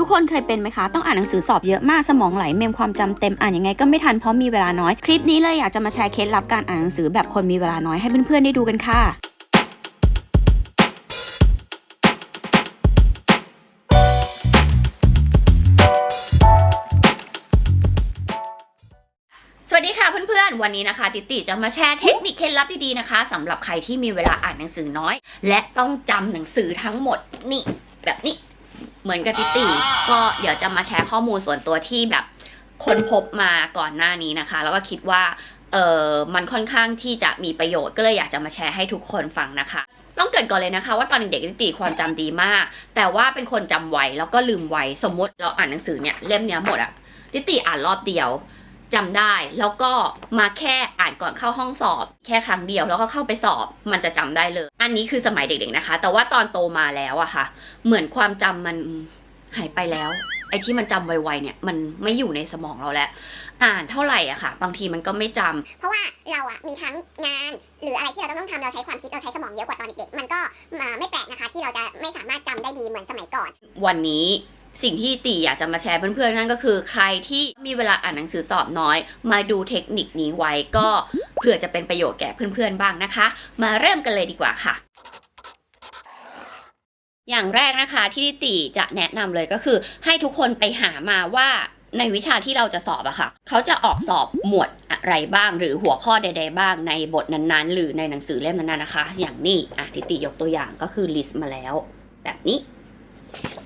ทุกคนเคยเป็นไหมคะ ต้องอ่านหนังสือสอบเยอะมากสมองไหลเมมความจำเต็มอ่านยังไงก็ไม่ทันเพราะมีเวลาน้อย คลิปนี้เลยอยากจะมาแชร์เคล็ดลับการอ่านหนังสือแบบคนมีเวลาน้อยให้เพื่อนๆได้ดูกันค่ะสวัสดีค่ะเพื่อนๆ วันนี้นะคะ ติติจะมาแชร์เทคนิคเคล็ดลับดีๆนะคะสำหรับใครที่มีเวลาอ่านหนังสือน้อย และต้องจำหนังสือทั้งหมดนี่แบบนี้ เหมือนกับติติก็เดี๋ยวจะมาแชร์ข้อมูลส่วนตัวที่แบบค้นพบมาก่อนหน้านี้นะคะ แล้วก็คิดว่าเออมันค่อนข้างที่จะมีประโยชน์ก็เลยอยากจะมาแชร์ให้ทุกคนฟังนะคะ ต้องเกริดก่อนเลยนะคะ ว่าตอนเด็กๆติติความจำดีมาก แต่ว่าเป็นคนจำไวแล้วก็ลืมไวสมมติเราอ่านหนังสือเนี่ยเล่มเนี้ยหมดอะติติอ่านรอบเดียว จำได้ แล้วก็มาแค่อ่านก่อนเข้าห้องสอบ แค่ครั้งเดียวแล้วก็เข้าไปสอบมันจะจำได้เลย อันนี้คือสมัยเด็กๆนะคะ แต่ว่าตอนโตมาแล้วอะค่ะ เหมือนความจำมันหายไปแล้ว ไอ้ที่มันจำไวๆเนี่ยมันไม่อยู่ในสมองเราแล้ว อ่านเท่าไหร่อะค่ะ บางทีมันก็ไม่จำเพราะว่าเราอะมีทั้งงาน หรืออะไรที่เราต้องทำเราใช้ความคิดเราใช้สมองเยอะกว่าตอนเด็กๆมันก็ไม่แปลกนะคะ ที่เราจะไม่สามารถจำได้ดีเหมือนสมัยก่อน วันนี้ สิ่งที่ตีอยากจะมาแชร์เพื่อนๆนั่นก็คือ ใครที่มีเวลาอ่านหนังสือสอบน้อย มาดูเทคนิคนี้ไว้ก็เผื่อจะเป็นประโยชน์แก่เพื่อนๆบ้างนะคะ มาเริ่มกันเลยดีกว่าค่ะอย่างแรกนะคะที่ตีจะแนะนำเลยก็คือ ให้ทุกคนไปหามาว่าในวิชาที่เราจะสอบอะค่ะ เขาจะออกสอบหมวดอะไรบ้าง หรือหัวข้อใด ๆ บ้างในบทนั้นๆ หรือในหนังสือเล่มนั้นๆนะคะ อย่างนี้อะติติยกตัวอย่างก็คือลิสต์มาแล้ว แบบนี้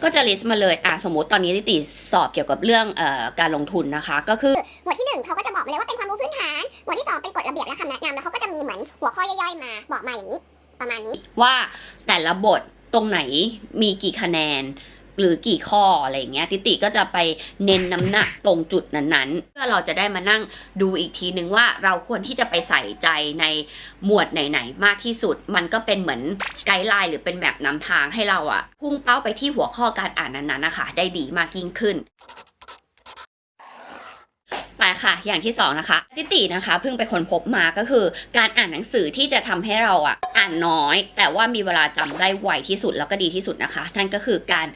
ก็จะลิสต์มาเลยอะสมมติตอนนี้ติติสอบเกี่ยวกับเรื่องเอ่อการลงทุนนะคะ ก็คือหมวดที่หนึ่งเขาก็จะบอกมาเลยว่าเป็นความรู้พื้นฐาน หมวดที่สองเป็นกฎระเบียบและคำแนะนำแล้วเขาก็จะมีเหมือนหัวข้อย่อยๆมาบอกมาอย่างนี้ ประมาณนี้ว่าแต่ละบทตรงไหนมีกี่คะแนน หรือกี่ข้ออะไรอย่างเงี้ย ติติก็จะไปเน้นน้ำหนักตรงจุดนั้นๆ เพื่อเราจะได้มานั่งดูอีกทีนึงว่าเราควรที่จะไปใส่ใจในหมวดไหนๆ มากที่สุด มันก็เป็นเหมือนไกด์ไลน์หรือเป็นแบบนำทางให้เราอะพุ่งเป้าไปที่หัวข้อการอ่านนั้นๆนะคะ ได้ดีมากยิ่งขึ้นไปค่ะ อย่างที่สองนะคะติตินะคะเพิ่งไปค้นพบมาก็คือ การอ่านหนังสือที่จะทำให้เราอะอ่านน้อย แต่ว่ามีเวลาจำได้ไวที่สุดแล้วก็ดีที่สุดนะคะ นั่นก็คือการ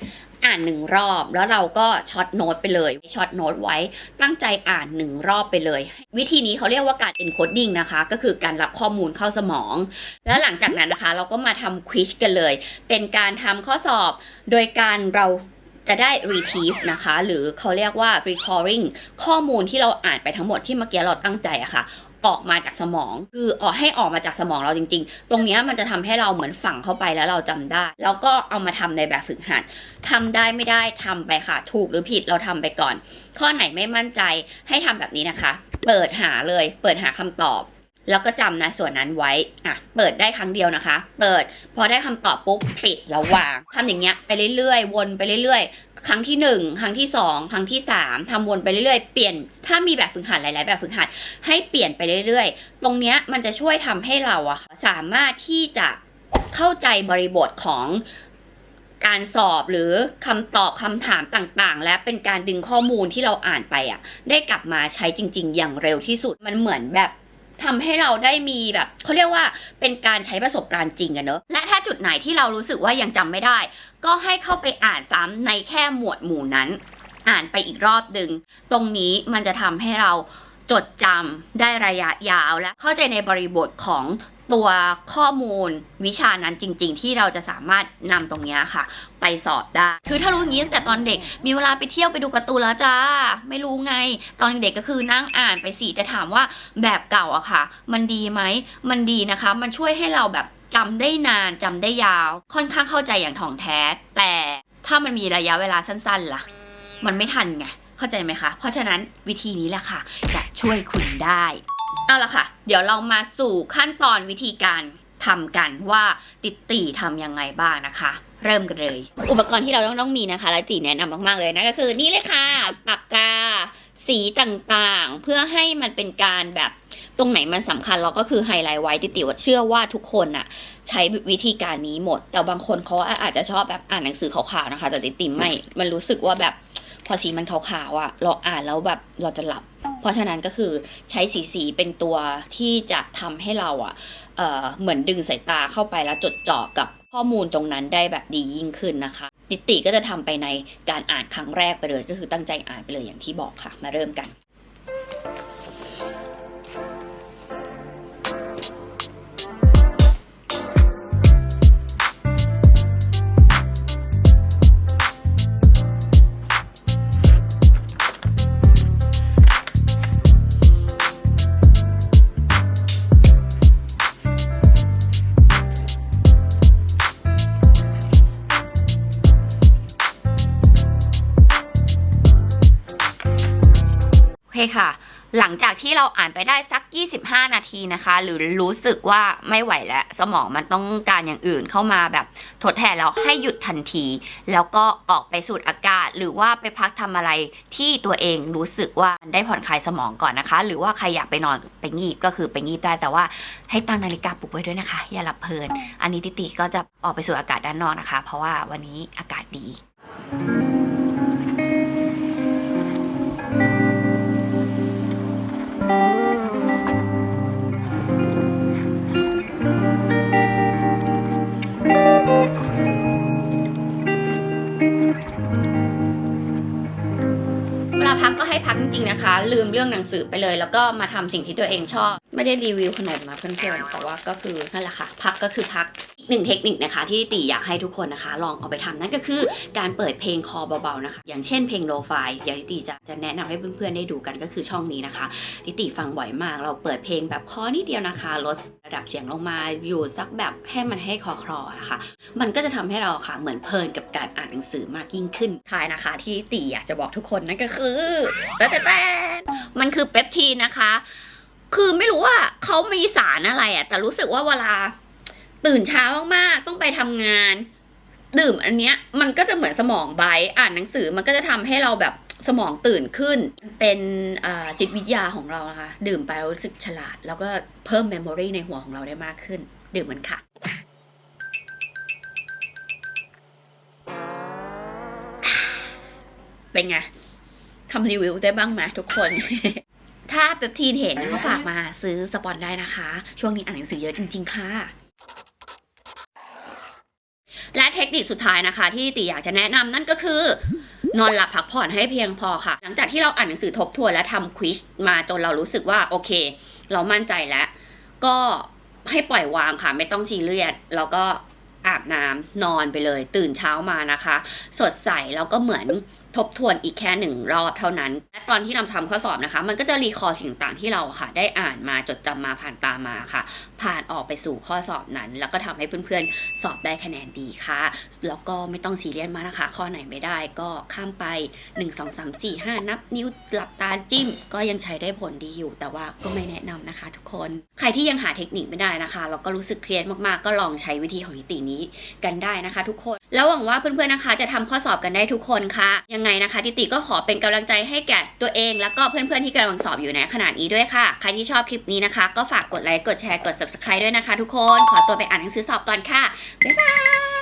อ่านหนึ่งรอบ แล้วเราก็ช็อตโน้ตไปเลยช็อตโน้ตไว้ตั้งใจอ่านหนึ่งรอบไปเลย วิธีนี้เขาเรียกว่าการ encoding นะคะ ก็คือการรับข้อมูลเข้าสมอง แล้วหลังจากนั้นนะคะ เราก็มาทำควิชกันเลย เป็นการทำข้อสอบ โดยการเราจะได้ retrieve นะคะ หรือเขาเรียกว่า recalling ข้อมูลที่เราอ่านไปทั้งหมดที่เมื่อกี้เราตั้งใจอะค่ะ ออกมาจากสมอง คือออกให้ออกมาจากสมองเราจริง ๆ ตรงนี้มันจะทำให้เราเหมือนฝังเข้าไปแล้วเราจำได้ แล้วก็เอามาทำในแบบฝึกหัดทำได้ไม่ได้ทำไปค่ะ ถูกหรือผิดเราทำไปก่อน ข้อไหนไม่มั่นใจให้ทำแบบนี้นะคะ เปิดหาเลย เปิดหาคำตอบแล้วก็จำนะส่วนนั้นไว้อะเปิดได้ครั้งเดียวนะคะ เปิด พอได้คำตอบปุ๊บปิดแล้ววางทำอย่างเงี้ยไปเรื่อยๆ วนไปเรื่อยๆ ครั้งที่หนึ่งครั้งที่สองครั้งที่สามทำวนไปเรื่อยๆ เปลี่ยน ถ้ามีแบบฝึกหัดหลาย ๆ แบบฝึกหัดให้เปลี่ยนไปเรื่อย ๆ ตรงเนี้ยมันจะช่วยทำให้เราอะสามารถที่จะเข้าใจบริบทของการสอบหรือคำตอบคำถามต่างๆ และเป็นการดึงข้อมูลที่เราอ่านไปอะได้กลับมาใช้จริง ๆ อย่างเร็วที่สุดมันเหมือนแบบ ทำให้เราได้มีแบบเขาเรียกว่าเป็นการใช้ประสบการณ์จริงอะเนอะและถ้าจุดไหนที่เรารู้สึกว่ายังจำไม่ได้ ก็ให้เข้าไปอ่านซ้ำในแค่หมวดหมู่นั้น อ่านไปอีกรอบหนึ่งตรงนี้มันจะทำให้เรา จดจำได้ระยะยาวและเข้าใจในบริบทของตัวข้อมูลวิชานั้นจริง ๆ ที่เราจะสามารถนำตรงนี้ค่ะ ไปสอบได้ คือถ้ารู้อย่างนี้ตั้งแต่ตอนเด็กมีเวลาไปเที่ยวไปดูการ์ตูนแล้วจ้า ไม่รู้ไง ตอนเด็กก็คือนั่งอ่านไปสิแต่ถามว่าแบบเก่าอะค่ะ มันดีไหมมันดีนะคะ มันช่วยให้เราแบบจำได้นานจำได้ยาว ค่อนข้างเข้าใจอย่างถ่องแท้ แต่ถ้ามันมีระยะเวลาสั้น ๆ ล่ะ มันไม่ทันไง เข้าใจไหมคะ เพราะฉะนั้นวิธีนี้แหละค่ะ จะช่วยคุณได้ เอาละค่ะ เดี๋ยวเรามาสู่ขั้นตอนวิธีการทำกันว่าติดตีทำยังไงบ้างนะคะ เริ่มกันเลย อุปกรณ์ที่เราต้องต้องมีนะคะและตีแนะนำมากๆเลยนะก็คือนี่เลยค่ะปากกาสีต่างๆ เพื่อให้มันเป็นการแบบตรงไหนมันสำคัญเราก็คือไฮไลท์ไว้ติติว่าเชื่อว่าทุกคนน่ะใช้วิธีการนี้หมด แต่บางคนเขาอาจจะชอบแบบอ่านหนังสือขาวๆนะคะ แต่ติติไม่ มันรู้สึกว่าแบบ พอสีมันขาวๆอะ เราอ่านแล้วแบบเราจะหลับ เพราะฉะนั้นก็คือใช้สีสีเป็นตัวที่จะทำให้เราอะเอ่อเหมือนดึงสายตาเข้าไปแล้วจดจ่อกับข้อมูลตรงนั้นได้แบบดียิ่งขึ้นนะคะ นิติก็จะทำไปในการอ่านครั้งแรกไปเลย ก็คือตั้งใจอ่านไปเลยอย่างที่บอกค่ะ มาเริ่มกัน ค่ะ หลังจากที่เราอ่านไปได้สัก 25 นาทีนะคะ หรือรู้สึกว่าไม่ไหวแล้ว สมองมันต้องการอย่างอื่นเข้ามาแบบทดแทนแล้วให้หยุดทันที แล้วก็ออกไปสูดอากาศ หรือว่าไปพักทำอะไรที่ตัวเองรู้สึกว่าได้ผ่อนคลายสมองก่อนนะคะ หรือว่าใครอยากไปนอนไปงีบก็คือไปงีบได้แต่ว่าให้ตั้งนาฬิกาปลุกไว้ด้วยนะคะ อย่าหลับเพลิน อันนี้ติติก็จะออกไปสูดอากาศด้านนอกนะคะ เพราะว่าวันนี้อากาศดีเว มเรื่องหนังสือไปเลย แล้วก็มาทำสิ่งที่ตัวเองชอบ ไม่ได้รีวิวขนมนะเพื่อนๆแต่ว่าก็คือนั่นแหละค่ะ พักก็คือพัก หนึ่งเทคนิคนะคะที่ตีอยากให้ทุกคนนะคะ ลองเอาไปทำนั่นก็คือการเปิดเพลงคอเบาๆนะคะ อย่างเช่นเพลงโลฟายเดี๋ยวตีจะจะแนะนำให้เพื่อนๆได้ดูกันก็คือช่องนี้นะคะที่ตีฟังบ่อยมาก เราเปิดเพลงแบบคอนิดเดียวนะคะลดระดับเสียงลงมาอยู่สักแบบให้มันให้คอคลอนะคะ มันก็จะทำให้เราค่ะเหมือนเพลินกับการอ่านหนังสือมากยิ่งขึ้นท้ายนะคะ ที่ตีอยากจะบอกทุกคนนั่นก็คือแต่แต่แต่มันคือเปปทีนนะคะ คือไม่รู้ว่าเขามีสารอะไรอะแต่รู้สึกว่าเวลา ตื่นเช้ามากๆ ต้องไปทำงาน ดื่มอันเนี้ยมันก็จะเหมือนสมองไบต์อ่านหนังสือมันก็จะทำให้เราแบบสมองตื่นขึ้น เป็นจิตวิทยาของเรานะคะ ดื่มไปรู้สึกฉลาด แล้วก็เพิ่มเมมโมรีในหัวของเราได้มากขึ้น ดื่มมันค่ะเป็นไงทำรีวิวได้บ้างไหมทุกคน ถ้าเปปทีนเห็นก็ฝากมาซื้อสปอนได้นะคะ ช่วงนี้อ่านหนังสือเยอะจริง ๆ ค่ะ และเทคนิคสุดท้ายนะคะ ที่ตีอยากจะแนะนำนั่นก็คือนอนหลับพักผ่อนให้เพียงพอค่ะ หลังจากที่เราอ่านหนังสือทบทวนและทำควิสมาจนเรารู้สึกว่าโอเค เรามั่นใจแล้ว ก็ให้ปล่อยวางค่ะ ไม่ต้องซีเรียสแล้วก็อาบน้ำนอนไปเลย ตื่นเช้ามานะคะ สดใสแล้วก็เหมือน ทบทวนอีกแค่หนึ่งรอบเท่านั้น และตอนที่เราทำข้อสอบนะคะ มันก็จะรีคอร์สิ่งต่างที่เราค่ะ ได้อ่านมาจดจำมาผ่านตามาค่ะ ผ่านออกไปสู่ข้อสอบนั้น แล้วก็ทำให้เพื่อนๆ สอบได้คะแนนดีค่ะ แล้วก็ไม่ต้องซีเรียสมากนะคะ ข้อไหนไม่ได้ก็ข้ามไป 1 2 3 4 5 นับนิ้วหลับตาจิ้ม ก็ยังใช้ได้ผลดีอยู่ แต่ว่าก็ไม่แนะนำนะคะ ทุกคน ใครที่ยังหาเทคนิคไม่ได้นะคะแล้วก็รู้สึกเครียดมากๆ ก็ลองใช้วิธีของนิตินี้กันได้นะคะ ทุกคน แล้วหวังว่าเพื่อนๆนะคะ จะทำข้อสอบกันได้ทุกคนค่ะยังไงนะคะติติก็ขอเป็นกำลังใจให้แก่ตัวเอง แล้วก็เพื่อนๆที่กำลังสอบอยู่ในขนาดนี้ด้วยค่ะ ใครที่ชอบคลิปนี้นะคะ ก็ฝากกดไลค์กดแชร์กด subscribe ด้วยนะคะ ทุกคนขอตัวไปอ่านหนังสือสอบก่อนค่ะบ๊ายบาย